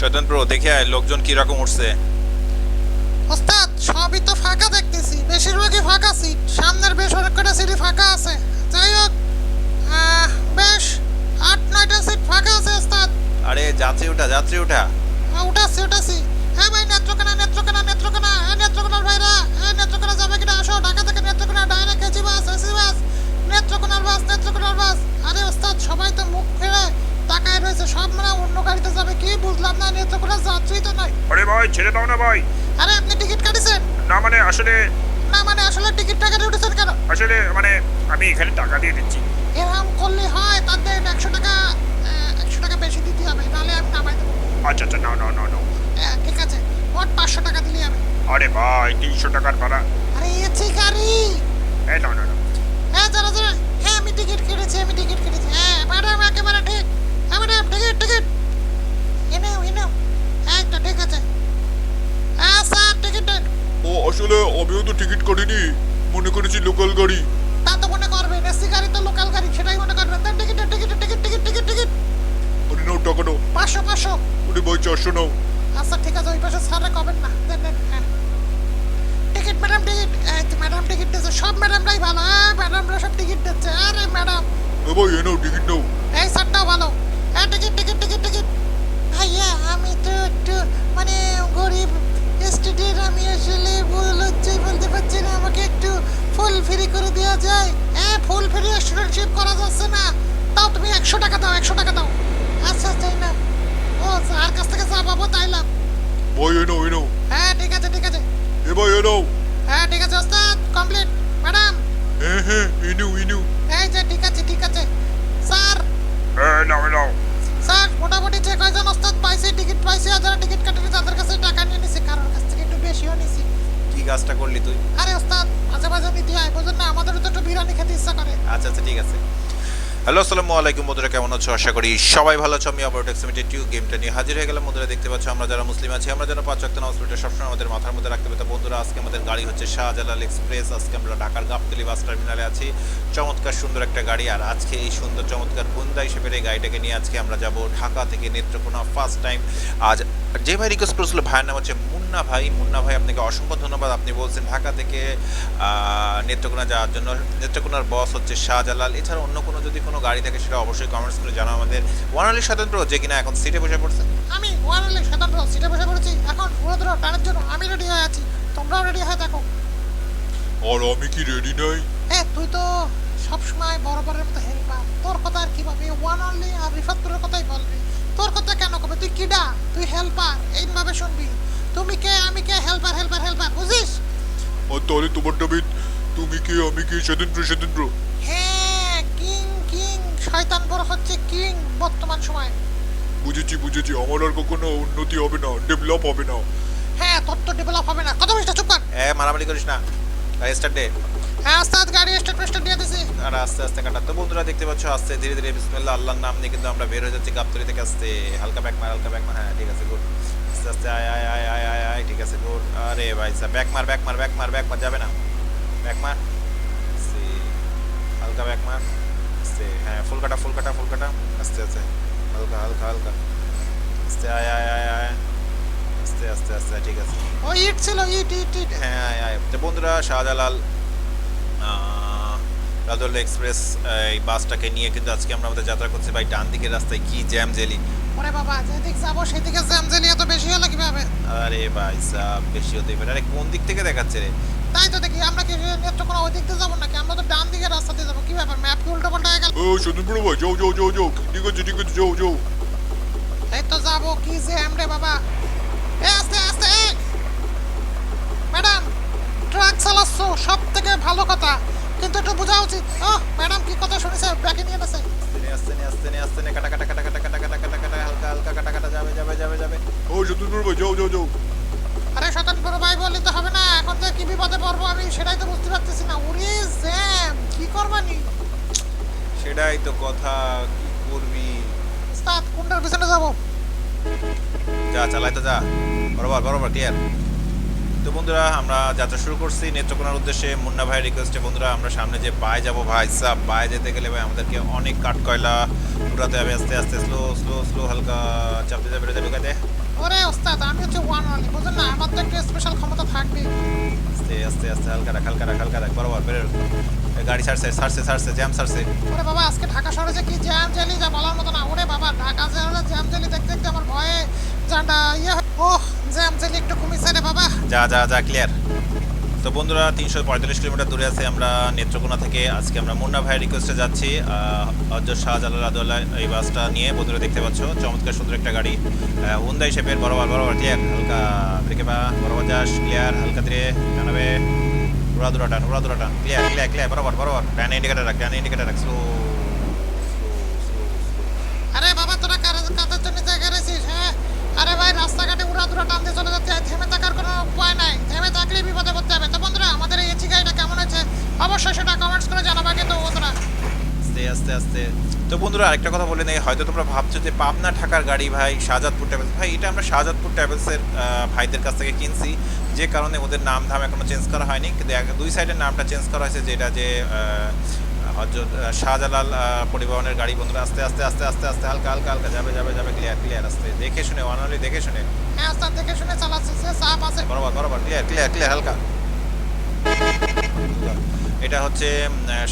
স্বতন্ত্র দেখে আয় লোকজন কি রকম উঠছে। ওস্তাদ সবই তো ফাঁকা দেখতেছি। বেশিরভাগই ফাঁকা সিট সামনের বেশ অনেক কটা সিটই ফাঁকা আছে। যাই হোক বেশ আট নয়টা সিট ফাঁকা আছে ওস্তাদ। আরে যাত্রী উঠা যাত্রী আহ, উঠাচ্ছি উঠাচ্ছি। হ্যাঁ ভাই নেত্রকোনা নেত্রকোনা নেত্রকোনা। হ্যাঁ নেত্রকোনার ভাইরা। হ্যাঁ নেত্রকোনা যাবে কিনা? আসো ঢাকা থেকে Netrokona direct AC bus AC bus. নেত্রকোনার বাস নেত্রকোনার বাস। আরে ওস্তাদ সবাই তো মুখ ফেরে তাকায় রয়েছে। সব মানে অন্য গাড়িতে যাবে। কি বুঝলাম না নেত্রকোনার যাত্রী তো নয় আরে ভাই ছেড়ে দাও না ভাই। আরে আপনি টিকিট কাটিছেন? না মানে আসলে না মানে আসলে টিকিট টাকা উঠেছেন কেন? আসলে মানে আমি এখানে টাকা দিয়ে দিচ্ছি। এরকম করলে হয় তাদের একশো টাকা একশো টাকা বেশি দিতে হবে নাহলে আমি নামাই দেবো। আচ্ছা আচ্ছা না না না না। আহ, ঠিক আছে। মোট পাঁচশো টাকা দিলে হবে। আরে ভাই তিনশো টাকার ভাড়া আরে এসি গাড়ি এই না না না হ্যাঁ যারা যারা হ্যাঁ আমি টিকিট কেটেছি আমি টিকিট কেটেছি হ্যাঁ ম্যাডাম একেবারে ঠিক হ্যাঁ ম্যাডাম টিকিট টিকিট এনেও এনেও হ্যাঁ তো ঠিক আছে হ্যাঁ স্যার টিকিট দেন ও আসলে আমিও তো টিকিট কাটিনি মনে করেছি লোকাল গাড়ি। তা তো মনে করবেন এসি গাড়ি তো লোকাল গাড়ি সেটাই মনে করবেন দেন ticket ticket ticket ticket ticket ticket. আরে নাও টাকা নাও। পাঁচশো পাঁচশো। ওরে ভাই চারশো নাও। আচ্ছা ঠিক আছে ওই পাশে স্যারে কবেন না। দেন দেন হ্যাঁ। Ticket madam ticket madam ticket দিচ্ছে সব ম্যাডামরাই ভালো। হ্যাঁ ম্যাডামরা সব টিকিট দিচ্ছে। আরে ম্যাডাম। এ ভাই এ নাও টিকিট নাও। এই স্যারটাও ভালো। হ্যাঁ টিকিট টিকিট টিকিট টিকিট। ভাইয়া আমি তো একটু মানে গরিব স্টুডেন্ট আমি আসলে হচ্ছে বলতে পারছি না। আমাকে একটু ফুল ফ্রি করে দেওয়া যায়। হ্যাঁ ফুল ফ্রি স্টুডেন্টশিপ করা যাচ্ছে না। তাও তুমি একশো টাকা দাও একশো টাকা দাও। আচ্ছা তাই না ও আর কাছ থেকে যা পাবো তাই লাভ। ভাই এ নাও এ নাও। হ্যাঁ ঠিক আছে ঠিক আছে। এ ভাই এ নাও। হ্যাঁ ঠিক আছে ওস্তাদ কমপ্লিট ম্যাডাম হ্যাঁ হ্যাঁ ইনু ইনু এই যে ঠিক আছে ঠিক আছে। স্যার। এই নাও নাও। স্যার মোটামুটি যে কয়জন ওস্তাদ পাইছে টিকিট পাইছে আর যারা টিকিট কাটেনি তাদের কাছে টাকা নিয়ে নিছে কারোর কাছ থেকে একটু বেশিও নিছি। কি কাজটা করলি তুই? আরে ওস্তাদ মাঝে মাঝে নিতে হয় বোঝেন না আমাদেরও তো একটু বিরিয়ানি খেতে ইচ্ছা করে। আচ্ছা আচ্ছা ঠিক আছে। হ্যালো, আসসালামু আলাইকুম বন্ধুরা, কেমন আছো? আশা করি সবাই ভালো আছো। আমি আবার টেক্সিমিটি টিউ গেমটা নিয়ে হাজির হয়ে গেলাম। বন্ধুরা, দেখতে পাচ্ছ আমরা যারা মুসলিম আছি, আমরা যেন পাঁচ নামাজ পড়তে সবসময় আমাদের মাথার মধ্যে রাখতে পেতাম বন্ধুরা, আজকে আমাদের গাড়ি হচ্ছে শাহজালাল এক্সপ্রেস আজকে আমরা ঢাকার গাবতলি বাস টার্মিনালে আছি। চমৎকার সুন্দর একটা গাড়ি। আর আজকে এই সুন্দর, চমৎকার কুন্দা হিসেবে এই গাড়িটাকে নিয়ে আজকে আমরা যাব ঢাকা থেকে নেত্রকোনা ফার্স্ট টাইম আজ যে ভাই রিকোয়েস্ট করেছিল, ভাইয়ের নাম হচ্ছে মুন্না ভাই। মুন্না ভাই, আপনাকে অসংখ্য ধন্যবাদ। আপনি বলছেন ঢাকা থেকে নেত্রকোনা যাওয়ার জন্য। নেত্রকোনার বস হচ্ছে শাহজালাল। এছাড়া অন্য কোনো যদি কোনো গাড়ি থাকে সেটা অবশ্যই কমেন্টস করে জানাও আমাদের। ওয়ানালি স্বতন্ত্র যে কিনা এখন সিটে বসে পড়ছে। আমি ওয়ানলি সাধারণ সিটে বসে পড়েছি। এখন ঘুরে ধরো টানের জন্য আমি রেডি হয়ে আছি। তোমরাও রেডি হয়ে থাকো। আর আমি কি রেডি নাই? এ তুই তো সবসময় বরাবরের মতো হেল্পার তোর কথা আর কি ভাবি ওয়ান অনলি আর রিফাতুরের কথাই বলবি। তোর কথা কেন কবে? তুই কিডা তুই হেল্পার এইভাবে শুনবি। তুমি কে? আমি কে? হেল্পার হেল্পার হেল্পার বুঝিস? আর তাহলে তোমার নামে তুমি কে? আমি কে? স্বতন্ত্র স্বতন্ত্র। হ্যাঁ কিং শয়তান বড় হচ্ছে কিং বর্তমান সময়। বুঝেছি বুঝেছি। আমার আর কখনো উন্নতি হবে না ডেভেলপ হবে না। হ্যাঁ তোর তো ডেভেলপ হবে না। কত মিনিট চুপ কর। এ মারামারি করিস না। গাড়ি স্টার্ট দে। হ্যাঁ আস্তাদ গাড়ি স্টার্ট ফেস্টার দিয়ে দিছি। আর আস্তে আস্তে কাটা। তো বন্ধুরা দেখতে পাচ্ছ আস্তে ধীরে ধীরে বিসমিল্লাহ আল্লাহর নাম নিয়ে কিন্তু আমরা বের হয়ে যাচ্ছি গাবতলি থেকে। আস্তে হালকা ব্যাক মার হালকা ব্যাক মার। হ্যাঁ ঠিক আছে গুড আস্তে আস্তে আয় আয় আয় আয় আয় আয় ঠিক আছে গুড আরে ভাই স্যার ব্যাক মার ব্যাক মার ব্যাক মার ব্যাক মার যাবে না। ব্যাক মার। হালকা ব্যাক মার। আস্তে হ্যাঁ ফুল কাটা ফুল কাটা ফুল কাটা। আস্তে আস্তে হালকা হালকা হালকা। আস্তে আয় আয় আয় আয়। আস্তে আস্তে আস্তে ঠিক আছে। ও ইট ছিল ইট ইট ইট। হ্যাঁ আয় আয়। তো বন্ধুরা শাহজালাল রাজল এক্সপ্রেস এই বাসটাকে নিয়ে কিন্তু আজকে আমরা আমাদের যাত্রা করছি। ভাই ডান দিকের রাস্তায় কি জ্যাম জেলি। ওরে বাবা যেদিক যাব সেদিকে জ্যাম জেলি এত বেশি হলো কীভাবে? আরে ভাই সাহ বেশি হতেই পারে। আরে কোন দিক থেকে দেখাচ্ছে রে? তাই তো দেখি আমরা কি নেত্রকোনা ওই দিক দিয়ে যাব নাকি? আমরা তো ডান দিকের রাস্তা দিয়ে যাব কি ব্যাপার? ম্যাপ কি উল্টো পাল্টা গেল? ও স্বতন্ত্র ভাই যাও যাও যাও যাও। ঠিক আছে ঠিক আছে যাও যাও। এই তো যাব কি জ্যাম রে বাবা। এ আস্তে আস্তে ম্যাডাম ট্রাক চালাচ্ছ সব থেকে ভালো কথা। কিন্তু একটু বোঝা উচিত। ও ম্যাডাম কি কথা শুনেছে? ব্যাকে নিয়ে নেছে আস্তে নে আস্তে নে আস্তে নে কাটা কাটা কাটা কাটা কাটা কাটা কাটা কাটা হালকা হালকা কাটা কাটা যাবে যাবে যাবে যাবে। ও ভাই যাও যাও যাও। আরে শতান বড় ভাই বললে তো হবে না। এখন যে কি বিপদে পড়ব আমি সেটাই তো বুঝতে পারতেছি না। উরি জ্যাম কি করবানি? সেটাই তো কথা কি করবি? স্তাদ কোনটার পিছনে যাব। যা চালাই তো যা। বরাবর বরাবর ক্লিয়ার তো বন্ধুরা আমরা যাত্রা শুরু করছি নেত্রকোনার উদ্দেশ্যে। মুন্না ভাইয়ের রিকোয়েস্টে বন্ধুরা আমরা সামনে যে বাই যাব ভাই সাহ বাই যেতে গেলে ভাই আমাদেরকে অনেক কাঠ কয়লা উড়াতে হবে। আস্তে আস্তে স্লো স্লো স্লো হালকা চাপতে যাবে বেরোতে ঢুকাতে। ওরে ওস্তাদ আমি হচ্ছে ওয়ান ওয়ানলি বুঝলেন না? আমার তো একটু স্পেশাল ক্ষমতা থাকবে আস্তে আস্তে আস্তে হালকা রাখ হালকা রাখ হালকা রাখ বরাবর বেরোর গাড়ি ছাড়ছে ছাড়ছে ছাড়ছে জ্যাম ছাড়ছে। ওরে বাবা আজকে ঢাকা শহরে যে কি জ্যাম জ্যালি যা বলার মতো না। ওরে বাবা ঢাকা শহরে জ্যাম জ্যালি দেখতে দেখতে আমার ভয়ে জানটা ইয়ে ওহ জ্যাম জ্যালি একটু কমিছে রে বাবা। যা যা যা ক্লিয়ার তো বন্ধুরা, তিনশো পঁয়তাল্লিশ কিলোমিটার দূরে আছে আমরা নেত্রকোনা থেকে। আজকে আমরা মুন্না ভাইয়ের রিকোয়েস্টে যাচ্ছি। হজরত শাহজালাল আদুল্লাহ এই বাসটা নিয়ে। বন্ধুরা, দেখতে পাচ্ছ, চমৎকার সুন্দর একটা গাড়ি। হুন্দাই শেপের বরাবর বরাবর ক্লিয়ার হালকা দেখে বা বরাবর যাস ক্লিয়ার হালকা জানাবে উড়া দুরা টান উড়া দুরা টান ক্লিয়ার ক্লিয়ার ক্লিয়ার বরাবর বরাবর। ডান ইন্ডিকেটার রাখ ডান ইন্ডিকেটার রাখ আরে বাবা তোরা কার কাদের জন্য জায়গা রেছিস হ্যাঁ আরে ভাই, রাস্তাঘাটে উড়া দুরা টান দিয়ে চলে যাচ্ছে, থেমে থাকার কোনো উপায় নাই। থেমে থাকলেই বিপদে পড়তে হবে। তো বন্ধুরা, আমাদের এই এসি গাড়িটা কেমন হয়েছে? অবশ্যই সেটা কমেন্টস করে জানাবা কিন্তু বন্ধুরা। আস্তে আস্তে আস্তে। তো বন্ধুরা, আরেকটা কথা বলে নেই, হয়তো তোমরা ভাবছ যে পাবনা ঢাকার গাড়ি ভাই, শাহজাদপুর ট্রাভেলস ভাই, এটা আমরা শাহজাদপুর ট্রাভেলসের ভাইদের কাছ থেকে কিনছি। যে কারণে ওদের নাম ধাম এখনও চেঞ্জ করা হয়নি। কিন্তু দুই সাইডের নামটা চেঞ্জ করা হয়েছে, যেটা যে হজরত শাহজালাল পরিবহনের গাড়ি বন্ধুরা আস্তে আস্তে আস্তে আস্তে আস্তে হালকা হালকা হালকা যাবে যাবে যাবে ক্লিয়ার ক্লিয়ার আস্তে দেখে শুনে ওয়ানলি দেখে শুনে। হ্যাঁ আস্তে দেখে শুনে চালাচ্ছি সে চাপ আছে। বরাবর বরাবর ক্লিয়ার ক্লিয়ার ক্লিয়ার হালকা। এটা হচ্ছে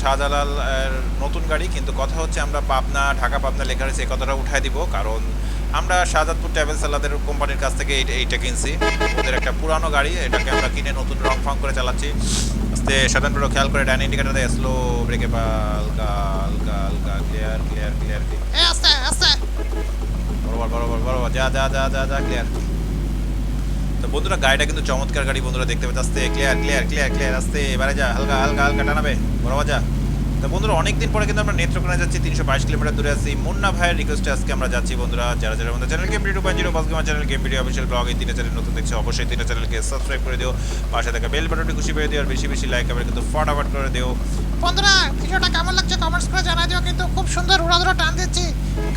শাহজালাল এর নতুন গাড়ি কিন্তু কথা হচ্ছে আমরা পাবনা ঢাকা পাবনা লেখা রয়েছে এই কথাটা উঠায় দিব কারণ আমরা শাহজাদপুর ট্রাভেলস আলাদের কোম্পানির কাছ থেকে এইটা কিনছি। ওদের একটা পুরানো গাড়ি এটাকে আমরা কিনে নতুন রং ফং করে চালাচ্ছি। আস্তে সাধারণত খেয়াল করে ডান ইন্ডিকেটর দেয় স্লো ব্রেকে পা হালকা হালকা হালকা ক্লিয়ার ক্লিয়ার ক্লিয়ার এ আস্তে আস্তে। বরাবর বরাবর বরাবর যা যা যা যা যা ক্লিয়ার তো বন্ধুরা গাড়িটা কিন্তু চমৎকার গাড়ি বন্ধুরা দেখতে পাচ্ছে আস্তে ক্লিয়ার ক্লিয়ার ক্লিয়ার ক্লিয়ার আস্তে এবারে যা হালকা হালকা হালকা টানাবে। বরাবর যা। তো বন্ধুরা, অনেকদিন পরে কিন্তু আমরা নেত্রকোনা যাচ্ছি, তিনশো বাইশ কিলোমিটার দূরে আছি। মুন্না ভাইয়ের রিকোয়েস্টে আজকে আমরা যাচ্ছি, বন্ধুরা। যারা যারা আমাদের channel game video point zero boss gamer channel game video official blog এই তিনটা চ্যানেল নতুন দেখছে, অবশ্যই তিনটা চ্যানেলকে সাবস্ক্রাইব করে দিও। পাশে থাকা বেল বাটনটি খুশি পেয়ে দিও, আর বেশি বেশি লাইক আবার কিন্তু ফটাফট করে দিও। বন্ধুরা, ভিডিওটা কেমন লাগছে কমেন্টস করে জানাই দিও, কিন্তু খুব সুন্দর উড়াধুরা টান দিচ্ছি।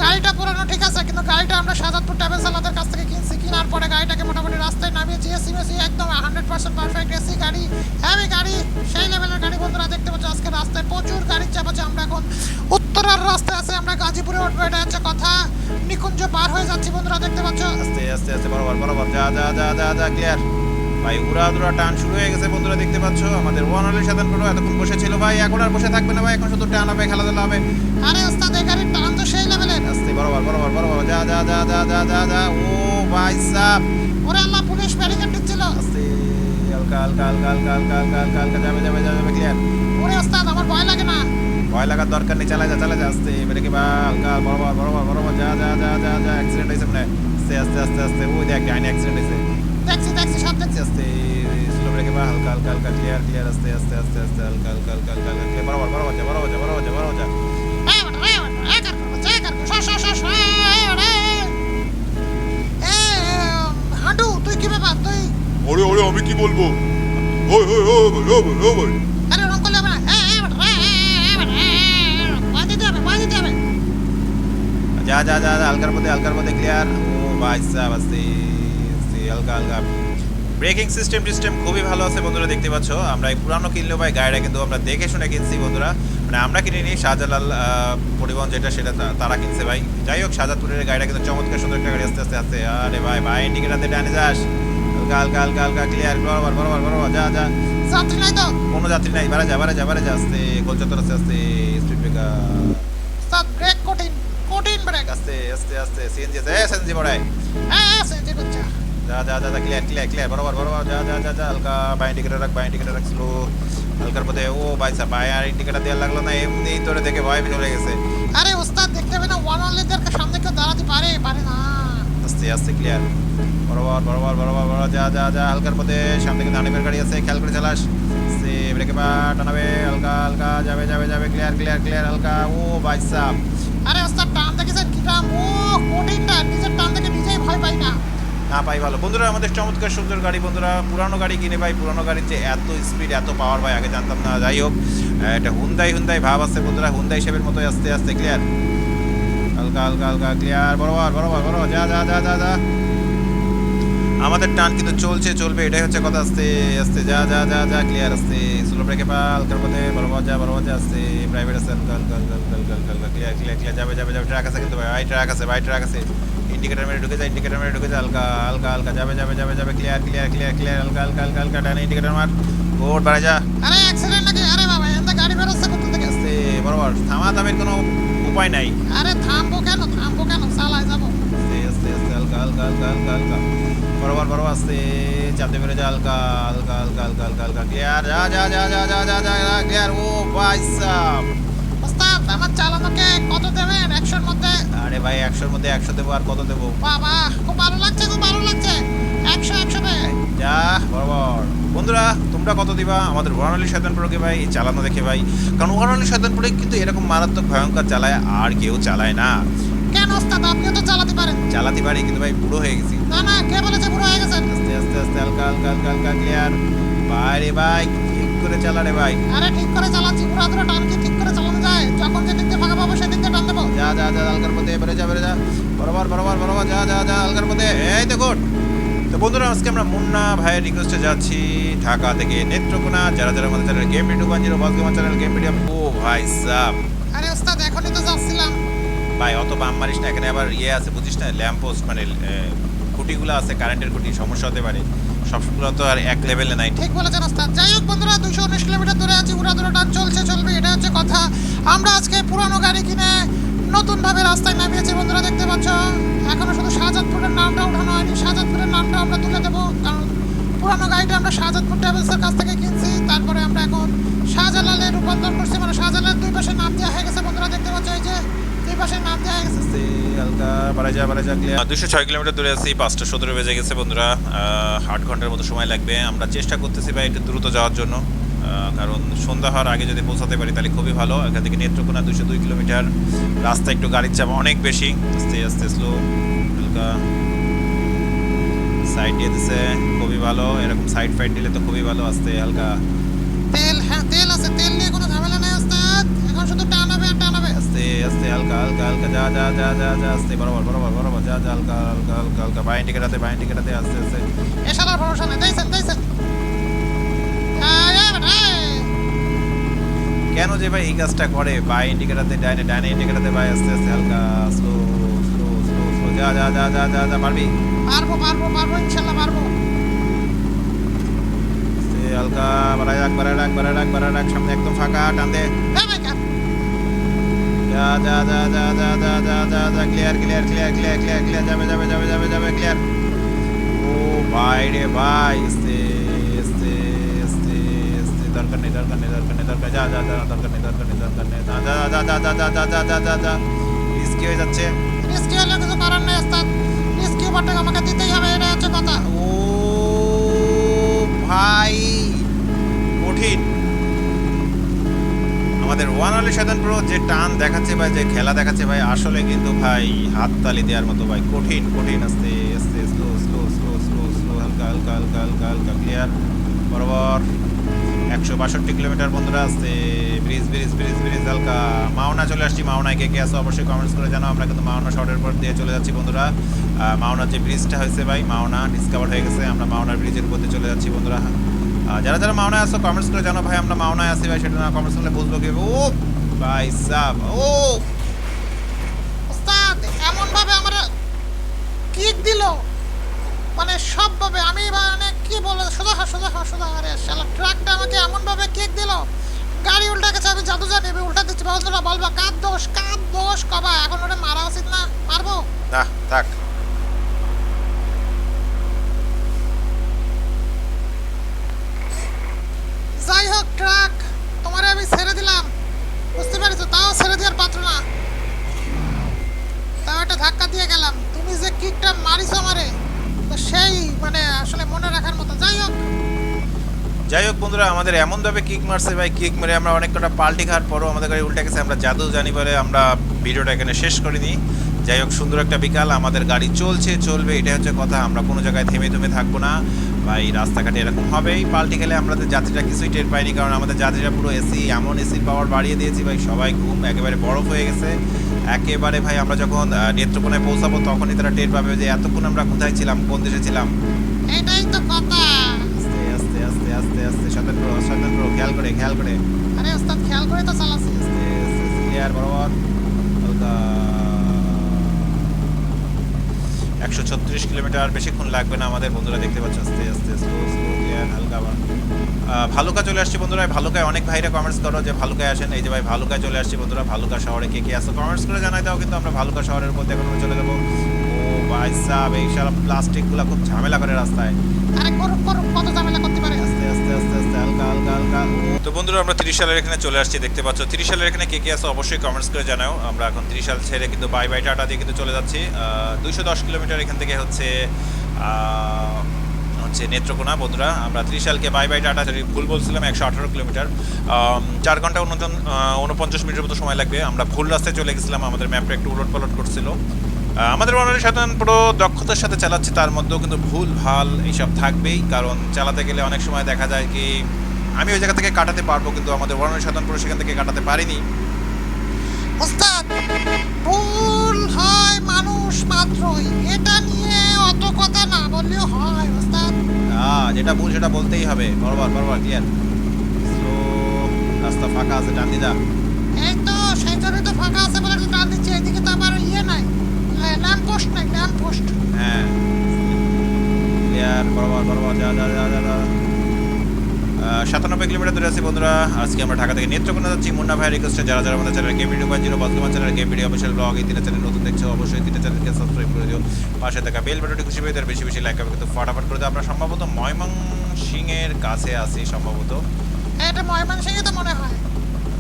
গাড়িটা পুরানো ঠিক আছে, কিন্তু গাড়িটা আমরা শাহজাদপুর ট্রাভেলস আলাদের কাছ থেকে কিনছি, কেনার পরে গাড়িটাকে মোটামুটি রাস্তায় নামিয়েছি এসি মেসি একদম হান্ড্রেড পার্সেন্ট পারফেক্ট এসি গাড়ি হ্যাভি গাড়ি, সেই লেভেলের গাড়ি বন্ধুরা, দেখতে পাচ্ছ আজকে রাস্তায় প্রচুর গাড়ির চাপ আছে আমরা এখন উত্তরার রাস্তায় আছে আমরা গাজীপুরে উঠবো এটা হচ্ছে কথা নিকুঞ্জ পার হয়ে যাচ্ছি বন্ধুরা দেখতে পাচ্ছ আস্তে আস্তে আস্তে বরাবর বরাবর যা যা যা যা যা ক্লিয়ার ভাই উড়া দুরা টান শুরু হয়ে গেছে বন্ধুরা দেখতে পাচ্ছ আমাদের ওয়ান অলের সাধারণ করো এতক্ষণ বসে ছিল ভাই এখন আর বসে থাকবে না ভাই এখন শুধু টান হবে খেলাধুলা হবে আরে ওস্তাদ এই গাড়ির টান তো সেই লেভেলের আস্তে বরাবর বরাবর বরাবর যা যা যা যা যা যা যা ও ভাই সাহ ওরে আল্লাহ পুলিশ ব্যারিকেড দিচ্ছিল আস্তে হালকা হালকা হালকা হালকা হালকা হালকা হালকা হালকা যাবে যাবে যাবে যাবে ক্লিয়ার ওরে ওস্তাদ আমার ভয় লাগে না ভয় লাগার দরকার নেই চালা যা চালা যা আস্তে এবারে কি বা হালকা বরাবর বরাবর বরাবর যা যা যা যা যা অ্যাক্সিডেন্ট হয়েছে মানে আস্তে আস্তে আস্তে আস্তে ওই দেখ ডাইনি অ্যাক্সিডেন্ট হয়েছে দেখছি দেখছি সব দেখছি আস্তে আস্তে স্লো ব্রেকে বা হালকা হালকা হালকা ক্লিয়ার ক্লিয়ার আস্তে আস্তে আস্তে আস্তে হালকা হালকা হালকা হালকা হালকা ক্লিয়ার বরাবর বরাবর যা বরাবর যা বরাবর যা বরাবর যা এই বেটা, এই বেটা, এই কার করব, এই কার করব, সর, সর, সর, সর, এই, এই, এই, এই। এই, উম, হাঁটু তুই কি ব্যাপার তুই ওরে ওরে আমি কি বলব? ওই ওই আরে ওরকম করলে হবে না। যা যা যা হালকার মধ্যে হালকার মধ্যে ক্লিয়ার ও ভাই সাহেব আস্তে আস্তে হালকা হালকা। ব্রেকিং সিস্টেম টিস্টেম খুবই ভালো আছে বন্ধুরা দেখতে পাচ্ছ। আমরা এই পুরানো কিনলেও ভাই গাড়িটা কিন্তু আমরা দেখে শুনে কিনছি বন্ধুরা। মানে আমরা কিনে কিনিনি শাহজালাল পরিবহন যেটা সেটা তারা কিনছে ভাই। যাই হোক শাহজাদপুরের গাড়িটা কিন্তু চমৎকার সুন্দর একটা গাড়ি আস্তে আস্তে আস্তে। আরে ভাই ভাই ইন্ডিকেটার ডানে যাস। হালকা হালকা হালকা হালকা ক্লিয়ার বরাবর বরাবর বরাবর যা যা। যাত্রী নাই তো। কোনো যাত্রী নাই বারে যা বারে যা বারে যা আস্তে গোলচত্বর আস্তে আস্তে স্পিড ব্রেকার সাত ব্রেক কঠিন কঠিন ব্রেক আস্তে আস্তে আস্তে সিএনজি এ সিএনজি বড়াই হ্যাঁ হ্যাঁ সেন্টি বাচ্চা যা যা যা ক্লিয়ার ক্লিয়ার ক্লিয়ার বরাবর বরাবর যা যা যা যা হালকা বাই ইন্ডিকেটার রাখ বাই ইন্ডিকেটার রাখ স্লো হালকার মধ্যে ও ভাই সাহেব ভাই আর ইন্ডিকেটার দেওয়ার লাগল না এমনি তোরে দেখে ভয় চলে গেছে। আরে ওস্তাদ দেখতে হবে না ওয়ান অনলিদের সামনে কেউ দাঁড়াতে পারে পারে না। আস্তে আস্তে ক্লিয়ার বরাবর বরাবর বরাবর বরাবর যা যা যা হালকার মধ্যে সামনে কিন্তু হানিফের গাড়ি আছে খেয়াল করে চালাস। সে ব্রেকে পা টানাবে হালকা হালকা যাবে যাবে যাবে ক্লিয়ার ক্লিয়ার ক্লিয়ার হালকা। ও ভাই সাহেব আরে ওস্তাদ টান দেখেছেন কি টান ও কঠিনটা নিজের টান দেখে নিজেই ভয় পাই না। না পাই ভালো। বন্ধুরা আমাদের চমৎকার সুন্দর গাড়ি বন্ধুরা পুরানো গাড়ি কিনে ভাই পুরানো গাড়ির যে এত স্পিড এত পাওয়ার ভাই আগে জানতাম না। যাই হোক এটা হুন্দাই হুন্দাই ভাব আছে বন্ধুরা। হুন্দাই শেপের মতো আস্তে আস্তে ক্লিয়ার হালকা হালকা হালকা ক্লিয়ার বরাবর বরাবর বরাবর যা যা যা যা যা। আমাদের টান কিন্তু চলছে চলবে এটাই হচ্ছে কথা। আস্তে আস্তে যা যা যা যা ক্লিয়ার আস্তে। স্লো ব্রেকে পা হালকার মধ্যে বরাবর যা বরাবর যা আস্তে। প্রাইভেট আছে হালকা হালকা হালকা হালকা ক্লিয়ার ক্লিয়ার ক্লিয়ার যাবে যাবে যাবে ট্রাক আছে কিন্তু ভাই ট্রাক আছে ভাই ট্রাক আছে। ইন্ডিকেটার মেরে ঢুকে যায় ইন্ডিকেটার মেরে ঢুকে যায় হালকা হালকা হালকা যাবে যাবে যাবে যাবে ক্লিয়ার ক্লিয়ার ক্লিয়ার ক্লিয়ার হালকা হালকা হালকা হালকা ডানে ইন্ডিকেটার মার। গোট বাড়া যা। আরে অ্যাক্সিডেন্ট নাকি? আরে বাবা থেকে গাড়ি বেরোচ্ছে কোথা থেকে? আস্তে বরাবর থামা থামের কোনো উপায় নাই। আরে থামবো কেন? থামবো কেন? চালায় যাব। আস্তে আস্তে আস্তে হালকা হালকা হালকা হালকা হালকা। বরাবর বরাবর আস্তে চাপতে পেরে যা হালকা হালকা হালকা হালকা হালকা হালকা ক্লিয়ার যা যা যা যা যা যা যা যা ক্লিয়ার ও ভাই সাহ ওস্তাদ আমার চালানোকে কত দেবেন? একশোর মধ্যে? আরে ভাই একশোর মধ্যে একশো দেবো আর কত দেবো? বাবা খুব ভালো লাগছে খুব ভালো লাগছে। একশো একশো যা বরাবর। বন্ধুরা তোমরা কত দিবা? আমাদের ওয়ারালি শয়তানপুরকে ভাই এই চালানো দেখে ভাই। কারণ ওয়ারালি শয়তানপুরে কিন্তু এরকম মারাত্মক ভয়ঙ্কর চালায় আর কেউ চালায় না। ওস্তাদ আপনিও তো চালাতে পারেন। চালাতে পারি কিন্তু ভাই বুড়ো হয়ে গেছি। না না কে বলেছে পুরো হয়ে গেছেন? আস্তে আস্তে আস্তে হালকা হালকা হালকা হালকা ক্লিয়ার ভাই রে ভাই ঠিক করে চালা রে ভাই। আরে ঠিক করে চালাচ্ছি পুরো ধরে টান কি ঠিক করে চালানো যায়। যখন যে দিকতে ফাঁকা পাবো সেদিক দিয়ে টান দেবো। যা যা যা হালকার মধ্যে বেড়ে যা বেড়ে যা। বরাবর বরাবর বরাবর যা যা যা হালকার মধ্যে এই তো গুড তো বন্ধুরা আজকে আমরা মুন্না ভাইয়ের রিকোয়েস্টে যাচ্ছি ঢাকা থেকে নেত্রকোনা। যারা যারা আমাদের চ্যানেল গেম ভিডিও বান zero boss gamer channel game video ও ভাই সাহ আরে ওস্তাদ এখনই তো যাচ্ছিলাম। ভাই অত বাম মারিস না এখানে আবার ইয়ে আছে, বুঝিস না, ল্যাম্প পোস্ট মানে খুঁটিগুলো আছে, কারেন্টের খুঁটি, সমস্যা হতে পারে। সবগুলো তো আর এক লেভেলে নাই। ঠিক বলেছেন, ওস্তাদ। যাই হোক, বন্ধুরা দুশো উনিশ কিলোমিটার দূরে আছি দূরে টান চলছে, চলবে এটা হচ্ছে কথা। আমরা আজকে পুরানো গাড়ি কিনে নতুন ভাবে রাস্তায় নামিয়েছি, বন্ধুরা, দেখতে পাচ্ছ? এখনও শুধু শাহজাদপুরের নামটা উঠানো হয়নি। শাহজাদপুরের নামটা আমরা তুলে দেবো, কারণ পুরানো গাড়িটা আমরা শাহজাদপুর ট্রাভেলসের কাছ থেকে কিনছি। তারপরে আমরা এখন শাহজালালে রূপান্তর করছি মানে শাহজালালের দুই পাশে নাম দেওয়া হয়ে গেছে, বন্ধুরা, দেখতে পাচ্ছ? এই যে পাশে নাম দেওয়া গেছে। ক্লিয়ার দুশো ছয় কিলোমিটার দূরে আছি পাঁচটা সতেরো বেজে গেছে বন্ধুরা। আট ঘণ্টার মতো সময় লাগবে। আমরা চেষ্টা করতেছি ভাই একটু দ্রুত যাওয়ার জন্য। কারণ সন্ধ্যা হওয়ার আগে যদি পৌঁছাতে পারি তাহলে খুবই ভালো। এখান থেকে নেত্রকোনা দুশো দুই কিলোমিটার। রাস্তা একটু গাড়ির চাপ অনেক বেশি। আস্তে আস্তে স্লো হালকা। সাইড দিয়ে দিছে খুবই ভালো। এরকম সাইড ফাইড দিলে তো খুবই ভালো। আস্তে হালকা। তেল হ্যাঁ তেল আছে। তেল নিয়ে কোনো ঝামেলা নেই ওস্তাদ এখন শুধু টান হবে আর টান হবে আস্তে হালকা হালকা হালকা যা যা যা যা যা আস্তে বরাবর বরাবর বরাবর যা যা হালকা হালকা হালকা হালকা বাইন টিকেটাতে বাইন টিকেটাতে আস্তে আস্তে এছাড়া ভরসা নেই দেখছেন দেখছেন কেন যে ভাই এই কাজটা করে বাই ইন্ডিকেটাতে ডাইনে ডাইনে ইন্ডিকেটাতে বাই আস্তে আস্তে হালকা স্লো স্লো স্লো স্লো যা যা যা যা যা যা পারবি পারব পারব পারব ইনশাল্লাহ পারব আস্তে হালকা বাড়ায় রাখ বাড়ায় রাখ বাড়ায় রাখ বাড়ায় রাখ সামনে একদম ফাঁকা টান দে হ্যাঁ ভাই। যা যা যা যা যা যা যা যা যা clear clear clear clear clear clear যাবে যাবে যাবে যাবে যাবে ক্লিয়ার ও ভাই রে ভাই আস্তে আস্তে আস্তে আস্তে দরকার নেই দরকার নেই দরকার নেই দরকার যা যা যা দরকার নেই দরকার নেই দরকার নেই যা যা যা যা যা যা যা যা যা যা রিস্কি হয়ে যাচ্ছে রিস্কি হলে কিছু করার নেই ওস্তাদ রিস্কি ওভারটেক আমাকে দিতেই হবে এটা হচ্ছে কথা ও ভাই কঠিন আমাদের ওয়ান আলি সাধন প্রো যে টান দেখাচ্ছে ভাই, যে খেলা দেখাচ্ছে ভাই, আসলে কিন্তু ভাই হাততালি দেওয়ার মতো ভাই, কঠিন কঠিন, আস্তে আস্তে slow slow slow slow slow হালকা হালকা হালকা হালকা হালকা ক্লিয়ার বরাবর। একশো বাষট্টি কিলোমিটার বন্ধুরা আসছে ব্রিজ ব্রিজ ব্রিজ ব্রিজ হালকা। মাওনা চলে আসছি, মাওনায় কে কে আসো অবশ্যই কমেন্টস করে জানাও, আমরা কিন্তু মাওনা শর্টের পর দিয়ে চলে যাচ্ছি বন্ধুরা। মাওনার যে ব্রিজটা হয়েছে ভাই, মাওনা ডিসকভার হয়ে গেছে, আমরা মাওনার ব্রিজের উপর দিয়ে চলে যাচ্ছি বন্ধুরা। যারা যারা মাওনায় আসো কমেন্টস করে জানাও ভাই আমরা মাওনায় আসি ভাই সেটা না কমেন্টস করলে বুঝব কি ও ভাই সাব ও। ওস্তাদ এমন ভাবে আমার কিক দিল? মানে সব ভাবে আমি মানে কি বলে? সোজা হা সোজা হা সোজা আরে শালা ট্রাকটা আমাকে এমন ভাবে কিক দিল? গাড়ি উল্টা গেছে আমি জাদু জানি আমি উল্টা দিচ্ছি বন্ধুরা বলবা কার দোষ কার দোষ কবা এখন ওটা মারা উচিত না? মারবো না থাক যাই হোক ট্রাক তোমারে আমি ছেড়ে দিলাম বুঝতে পেরেছ তাও ছেড়ে দেওয়ার পাত্র না তাও একটা ধাক্কা দিয়ে গেলাম তুমি যে কিকটা মারিছো আমারে তো সেই মানে আসলে মনে রাখার মতো যাই হোক যাই হোক বন্ধুরা, আমাদের এমনভাবে কিক মারছে ভাই কিক মেরে আমরা অনেক কটা পাল্টি খাওয়ার পরও আমাদের গাড়ি উল্টে গেছে, আমরা জাদু জানি বলে আমরা ভিডিওটা এখানে শেষ করে করিনি। যাই হোক, সুন্দর একটা বিকাল, আমাদের গাড়ি চলছে, চলবে এটা হচ্ছে কথা, আমরা কোনো জায়গায় থেমে থেমে থাকব না। ভাই, রাস্তাঘাটে এরকম হবেই পাল্টি খেলে আমাদের যাত্রীরা কিছুই টের পাইনি, কারণ আমাদের যাত্রীরা পুরো এসি এমন এসির পাওয়ার বাড়িয়ে দিয়েছি ভাই, সবাই ঘুম একেবারে বরফ হয়ে গেছে। একেবারে ভাই, আমরা যখন নেত্রকোনায় পৌঁছাবো, তখনই তারা টের পাবে যে এতক্ষণ আমরা কোথায় ছিলাম, কোন দেশে ছিলাম। এটাই তো আস্তে আস্তে স্বতন্ত্র স্বতন্ত্র খেয়াল করে খেয়াল করে। আরে ওস্তাদ, খেয়াল করে তো চালাচ্ছি। আস্তে আস্তে ক্লিয়ার বরাবর। একশো ছত্রিশ কিলোমিটার বেশিক্ষণ লাগবে না আমাদের। বন্ধুরা দেখতে পাচ্ছ, আস্তে আস্তে স্লো স্লো ক্লিয়ার হালকা ভালুকা চলে আসছি, বন্ধুরা। ভালুকায় অনেক ভাইরা কমেন্টস করো যে ভালুকায় আসেন। এই যে ভাই, ভালুকায় চলে আসছি, বন্ধুরা। ভালুকা শহরে কে কে আসো কমেন্টস করে জানাই দাও, কিন্তু আমরা ভালুকা শহরের মধ্যে এখন চলে যাব। ও ভাই সাহেব, এই সব প্লাস্টিকগুলো খুব ঝামেলা করে রাস্তায়। আরে কত ঝামেলা করতে পারে? তো বন্ধুরা, আমরা তিরিশ সালের এখানে চলে আসছি, দেখতে পাচ্ছ। তিরিশ সালের এখানে কে কে আছে অবশ্যই কমেন্টস করে জানাও। আমরা এখন তিরিশ সাল ছেড়ে কিন্তু বাই বাই টাটা দিয়ে কিন্তু চলে যাচ্ছি। দুইশো দশ কিলোমিটার এখান থেকে হচ্ছে হচ্ছে নেত্রকোনা, বন্ধুরা। আমরা ত্রিশালকে বাই বাই টাটা ভুল বলছিলাম, একশো আঠারো কিলোমিটার। চার ঘণ্টা উনজন উনপঞ্চাশ মিনিটের মতো সময় লাগবে। আমরা ভুল রাস্তায় চলে গেছিলাম, আমাদের ম্যাপটা একটু উলট পালট করছিল। আমাদের মনের সাধারণ পুরো দক্ষতার সাথে চালাচ্ছি তার মধ্যেও কিন্তু ভুল ভালো এইসব থাকবেই। কারণ চালাতে গেলে অনেক সময় দেখা যায় কি আমি ওই জায়গা থেকে কাটাতে পারব কিন্তু আমাদের বর্ণের সাধারণ পুরো সেখান থেকে কাটাতে পারিনি। ওস্তাদ ভুল হয় মানুষ মাত্রই। এটা নিয়ে অত কথা না বললেও হয় ওস্তাদ। আহ, যেটা ভুল সেটা বলতেই হবে। বরাবর বরাবর ক্লিয়ার স্লো রাস্তা ফাঁকা আছে ডান দিদা। এই তো সেই জন্য তো ফাঁকা আছে বলে টান দিচ্ছে এদিকে তো আবার ইয়ে নাই। ল্যাম্প পোস্ট নাই ল্যাম্প পোস্ট। হ্যাঁ। ক্লিয়ার বরাবর বরাবর যা যা যা যা যা। সাতানব্বই কিলোমিটার দূরে আছি বন্ধুরা। আজকে আমরা ঢাকা থেকে নেত্রকোনা যাচ্ছি। মুন্না ভাই রিকোয়েস্টে যারা যারা আমাদের চ্যানেল গেম ভিডিও জিরো বর্তমান চ্যানেল ভিডিও অফিসিয়াল ব্লগ এই তিনটা চ্যানেল নতুন দেখছ অবশ্যই তিনটা চ্যানেলকে সাবস্ক্রাইব করে দিও। পাশে থাকা বেল বাটনটি খুশি পেয়ে বেশি বেশি লাইক হবে কিন্তু ফটাফট করে দিও। আমরা সম্ভবত ময়মনসিংহের কাছে আছি সম্ভবত। এটা ময়মনসিংহে তো মনে হয়।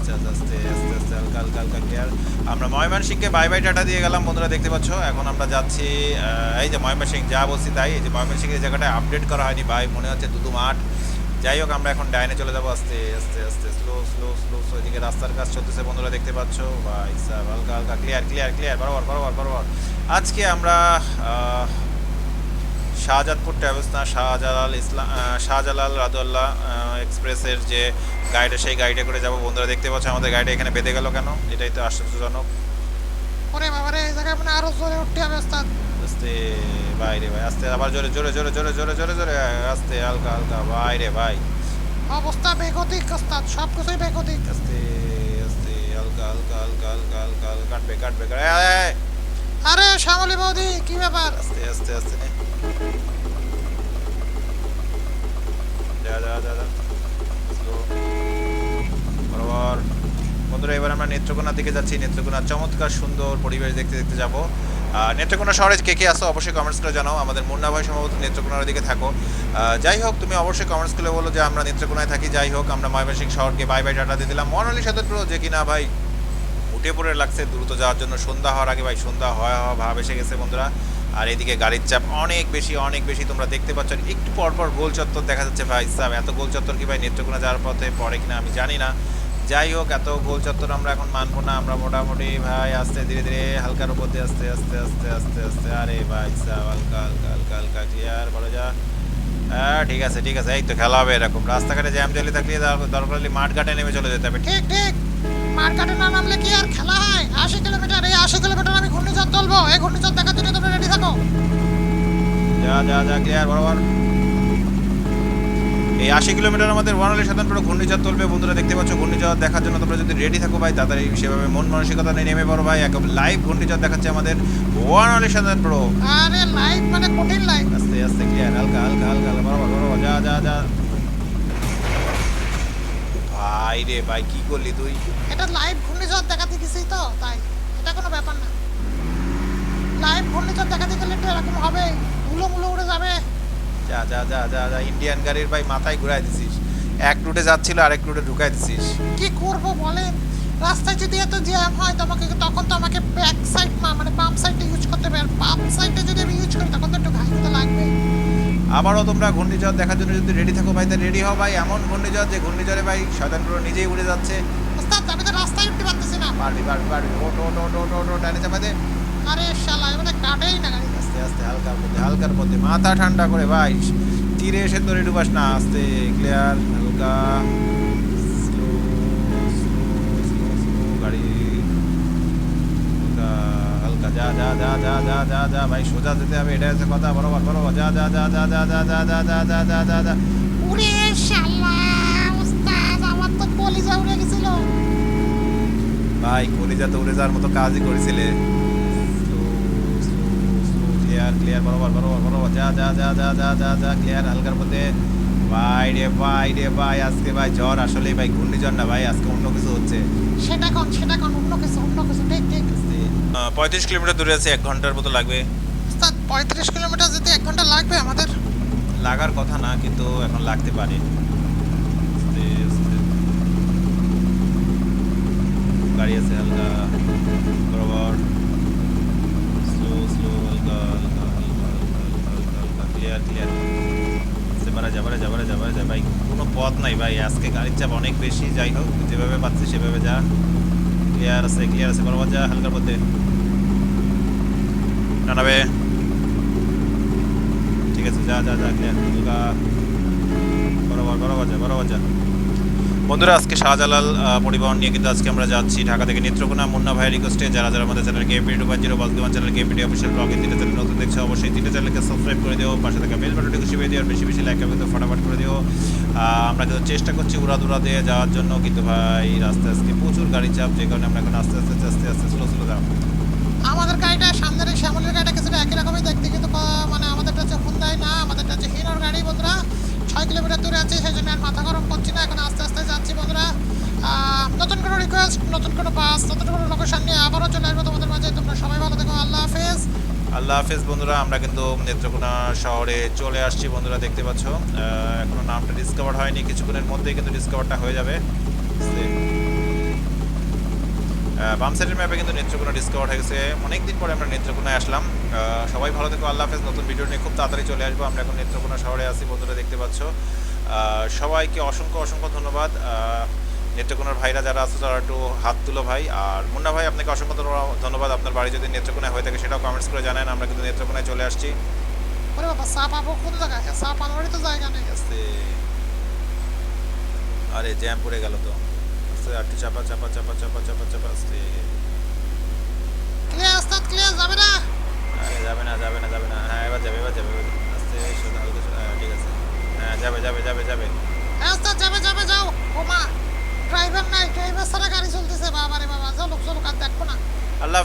আচ্ছা আচ্ছা, আস্তে আস্তে আস্তে হালকা হালকা হালকা ক্লিয়ার আমরা ময়মনসিংহকে বাই বাই টাটা দিয়ে গেলাম বন্ধুরা দেখতে পাচ্ছ? এখন আমরা যাচ্ছি এই যে ময়মনসিংহ যা বলছি তাই। এই যে ময়মনসিংহ এই জায়গাটা আপডেট করা হয়নি ভাই মনে হচ্ছে দুদু মাঠ। যাই হোক আমরা এখন ডাইনে চলে যাব আস্তে আস্তে আস্তে স্লো স্লো স্লো স্লো এদিকে রাস্তার কাজ চলতেছে বন্ধুরা দেখতে পাচ্ছ? ভাই হালকা হালকা ক্লিয়ার ক্লিয়ার ক্লিয়ার বরাবর বরাবর বরাবর। আজকে আমরা শাহজাদপুর ট্রাভেলস না শাহজালাল ইসলাম শাহজালাল রাদুল্লাহ এক্সপ্রেসের যে গাড়িটা সেই গাড়িটা করে যাব। বন্ধুরা দেখতে পাচ্ছ আমাদের গাড়িটা এখানে বেঁধে গেল কেন? এটাই তো আশ্চর্যজনক। ওরে বাবারে এই জায়গায় মানে আরও জোরে উঠতে হবে ওস্তাদ। আস্তে বাইরে ভাই আস্তে আবার জোরে জোরে জোরে জোরে জোরে জোরে জোরে আস্তে হালকা হালকা বাইরে ভাই। অবস্থা বেগতিক ওস্তাদ সব কিছুই বেগতিক। আস্তে আস্তে হালকা হালকা হালকা হালকা হালকা হালকা কাটবে কাটবে আরে শ্যামলী বৌদি কি ব্যাপার? আস্তে আস্তে আস্তে নেত্রকোনার দিকে যাচ্ছি। নেত্রকোনার চমৎকার সুন্দর পরিবেশ দেখতে দেখতে যাব। নেত্রকোনা শহরে কে কে আসো অবশ্যই কমেন্টস করে জানাও। আমাদের মুন্না ভাই সম্ভবত নেত্রকোনার দিকে থাকো। যাই হোক, তুমি অবশ্যই কমেন্টস করে বলো যে আমরা নেত্রকোনায় থাকি। যাই হোক, আমরা ময়মনসিংহ শহরকে বাই বাই টাটা দিয়ে দিলাম। মনালি সাথে যে কিনা ভাই, উঠে পড়ে লাগছে। দ্রুত যাওয়ার জন্য সন্ধ্যা হওয়ার আগে ভাই সন্ধ্যা হওয়া ভাব এসে গেছে বন্ধুরা। আর এদিকে গাড়ির চাপ অনেক বেশি অনেক বেশি তোমরা দেখতে পাচ্ছ। একটু পর পর গোল চত্বর দেখা যাচ্ছে ভাই সাহেব। এত গোল চত্বর কি ভাই নেত্রকোনা যাওয়ার পথে পড়ে কিনা আমি জানি না। যাই হোক, এত গোল চত্বর আমরা এখন মানবো না। আমরা মোটামুটি ভাই আস্তে ধীরে ধীরে হালকার উপর দিয়ে আস্তে আস্তে আস্তে আস্তে আস্তে। আরে ভাই সাহেব, হালকা হালকা হালকা হালকা ক্লিয়ার বলে যা। হ্যাঁ ঠিক আছে ঠিক আছে। এই তো খেলা হবে এরকম। রাস্তাঘাটে জ্যাম জলি থাকলে দর- দরকার হলে মাঠ ঘাটে নেমে চলে যেতে হবে। ঠিক ঠিক। মার্কেটে না নামলে কি আর খেলা হয়? আশি কিলোমিটার এই আশি কিলোমিটার আমি ঘূর্ণিঝড় তুলবো। এই ঘূর্ণিঝড় দেখার জন্য তোমরা রেডি থাকো। যা যা যা ক্লিয়ার বরাবর। এই আশি কিলোমিটার আমাদের ওয়ানালি সাধারণ ঘূর্ণিঝড় তুলবে। বন্ধুরা দেখতে পাচ্ছ ঘূর্ণিঝড় দেখার জন্য তোমরা যদি রেডি থাকো ভাই তাড়াতাড়ি সেভাবে মন মানসিকতা নিয়ে নেমে পড়ো ভাই। একদম লাইভ ঘূর্ণিঝড় দেখাচ্ছে আমাদের ওয়ানালি সাধারণ প্রো আরে লাইভ মানে কঠিন লাইভ আস্তে আস্তে ক্লিয়ার হালকা হালকা হালকা হালকা বরাবর বরাবর। যা যা যা। ভাই রে ভাই কি করলি তুই? এটা লাইভ ঘূর্ণিঝড় দেখাতে গেছি তো তাই। এটা কোনো ব্যাপার না। লাইভ ঘূর্ণিঝড় দেখাতে গেলে তো এরকম হবে মুলো মুলো উড়ে যাবে। যা যা যা যা যা ইন্ডিয়ান গাড়ির ভাই মাথায় ঘুরাই দিছিস। এক রুটে যাচ্ছিল আরেক রুটে ঢুকাই দিছিস। কি করব বলেন? রাস্তায় যদি এত জ্যাম হয় তোমাকে তখন তো আমাকে ব্যাক সাইড মানে বাম সাইডটা ইউজ করতে হবে। আর বাম সাইডটা যদি আমি ইউজ করি তখন তো একটু ঘাই লাগবে। আবারও তোমরা ঘূর্ণিঝড় দেখার জন্য যদি রেডি থাকো ভাই তা রেডি হও ভাই। এমন ঘূর্ণিঝড় যে ঘূর্ণিঝড়ে ভাই শয়তানপুর নিজেই উড়ে যাচ্ছে। আমি তো রাস্তায় উঠতে পারতেছি না। পারবি পারবি পারবি। ওটো ওটো ওটো ওটো ওটো টানে চাপা দে। আরে শালা এবারে কাটেই না গাড়ি। আস্তে আস্তে হালকার মধ্যে হালকার মধ্যে মাথা ঠান্ডা করে ভাই। তীরে এসে তোরে ডুবাস না। আস্তে ক্লিয়ার হালকা। স্লো স্লো স্লো স্লো গাড়ি। যা যা যা যা যা যা যা ভাই সোজা যেতে হবে এটা হচ্ছে কথা বরাবর বরাবর যা যা যা যা যা যা যা যা যা যা যা যা যা উড়ে শালা ওস্তাদ আমার তো কলিজা উড়ে গেছিল ভাই কলিজা তো উড়ে যাওয়ার মতো কাজই করেছিলে ক্লিয়ার ক্লিয়ার বরাবর বরাবর বরাবর যা যা যা যা যা যা যা ক্লিয়ার হালকার মধ্যে ভাই রে ভাই রে ভাই আজকে ভাই জ্বর আসলে ভাই ঘূর্ণিঝড় না ভাই আজকে অন্য কিছু হচ্ছে সেটা কোন সেটা কোন অন্য কিছু অন্য কিছু ঠিক পঁয়ত্রিশ কিলোমিটার দূরে আছে এক ঘণ্টার মতো লাগবে। পঁয়ত্রিশ কিলোমিটার যেতে এক ঘণ্টা লাগবে আমাদের? লাগার কথা না কিন্তু এখন লাগতে পারে। গাড়ি আছে হালকা বরাবর। স্লো স্লো হালকা হালকা হালকা হালকা হালকা ক্লিয়ার ক্লিয়ার আস্তে বাড়া যা বাড়া যা ভাই কোনো পথ নাই ভাই। আজকে গাড়ির চাপ অনেক বেশি যাই হোক যেভাবে পাচ্ছি সেভাবে যা। ক্লিয়ার আছে ক্লিয়ার আছে বরাবর যা হালকার মধ্যে। জানাবে ঠিক আছে, যা বন্ধুরা, আজকে শাহজালাল পরিবহন নিয়ে কিন্তু আজকে আমরা যাচ্ছি ঢাকা থেকে নেত্রকোনা। মুন্না ভাইয়ের রিকোয়েস্টে যারা যারা আমাদের চ্যানেল পিডি টু জিরো বাসগমান চ্যানেল পিডি অফিসিয়াল ব্লগে তিনটে চ্যানেল নতুন দেখছে, অবশ্যই তিনটে চ্যানেলকে সাবস্ক্রাইব করে দিও। পাশে থাকা বেল বাটনটি খুশি দিয়ে দিও, আর বেশি বেশি লাইক কিন্তু ফটাফট করে দিও। আমরা কিন্তু চেষ্টা করছি উড়া দুরা দিয়ে যাওয়ার জন্য, কিন্তু ভাই, রাস্তায় আজকে প্রচুর গাড়ি চাপ, যে কারণে আমরা এখন আস্তে আস্তে আস্তে আস্তে স্লো স্লো যাও আমাদের গাড়িটা, সামনের শ্যামলের গাড়িটা কিছুটা একই রকমই দেখতে, কিন্তু মানে আমাদেরটা হচ্ছে হুন্দাই না, আমাদেরটা হচ্ছে হিরোর গাড়ি বন্ধুরা। ছয় কিলোমিটার দূরে আছে, সেই জন্য আর মাথা গরম করছি না, এখন আস্তে আস্তে যাচ্ছি বন্ধুরা। নতুন কোনো রিকোয়েস্ট নতুন কোনো বাস নতুন কোনো লোকেশন নিয়ে আবারও চলে আসব তোমাদের মাঝে। তোমরা সবাই ভালো থেকো, আল্লাহ হাফেজ। আল্লাহ হাফেজ বন্ধুরা, আমরা কিন্তু নেত্রকোনা শহরে চলে আসছি বন্ধুরা, দেখতে পাচ্ছ। এখনও নামটা ডিসকভার হয়নি, কিছুক্ষণের মধ্যেই কিন্তু ডিসকভারটা হয়ে যাবে। বাম সাইডের ম্যাপে কিন্তু নেত্রকোনা ডিসকভার হয়ে গেছে। অনেকদিন পরে আমরা নেত্রকোনায় আসলাম। সবাই ভালো থেকো আল্লাহ হাফেজ। নতুন ভিডিও নিয়ে খুব তাড়াতাড়ি চলে আসব। আমরা এখন নেত্রকোনা শহরে আছি বন্ধুরা দেখতে পাচ্ছ। সবাইকে অসংখ্য অসংখ্য ধন্যবাদ। নেত্রকোনার ভাইরা যারা আছে তারা একটু হাত তুলো ভাই। আর মুন্না ভাই আপনাকে অসংখ্য ধন্যবাদ- আপনার বাড়ি যদি নেত্রকোনায় হয়ে থাকে সেটাও কমেন্টস করে জানান। আমরা কিন্তু নেত্রকোনায় চলে আসছি। ওরে বাবা চা পাবো কোন জায়গায়? চা পানোরই তো জায়গা নেই। আরে জ্যাম পড়ে গেল তো। আস্তে আটটু চাপা চাপা চাপা চাপা চাপা চাপা আস্তে ক্লিয়ার ওস্তাদ ক্লিয়ার যাবে না? যাবে না যাবে না যাবে না। হ্যাঁ এবার যাবে এবার যাবে আস্তে সোজা হালকা সোজা হ্যাঁ, ঠিক আছে। হ্যাঁ যাবে যাবে যাবে যাবে। হ্যাঁ ওস্তাদ যাবে যাবে যাও। ও মা ড্রাইভার নাই ড্রাইভার ছাড়া গাড়ি চলতেছে। বাবা রে বাবা চলুক চলো আর দেখো না। আল্লাহ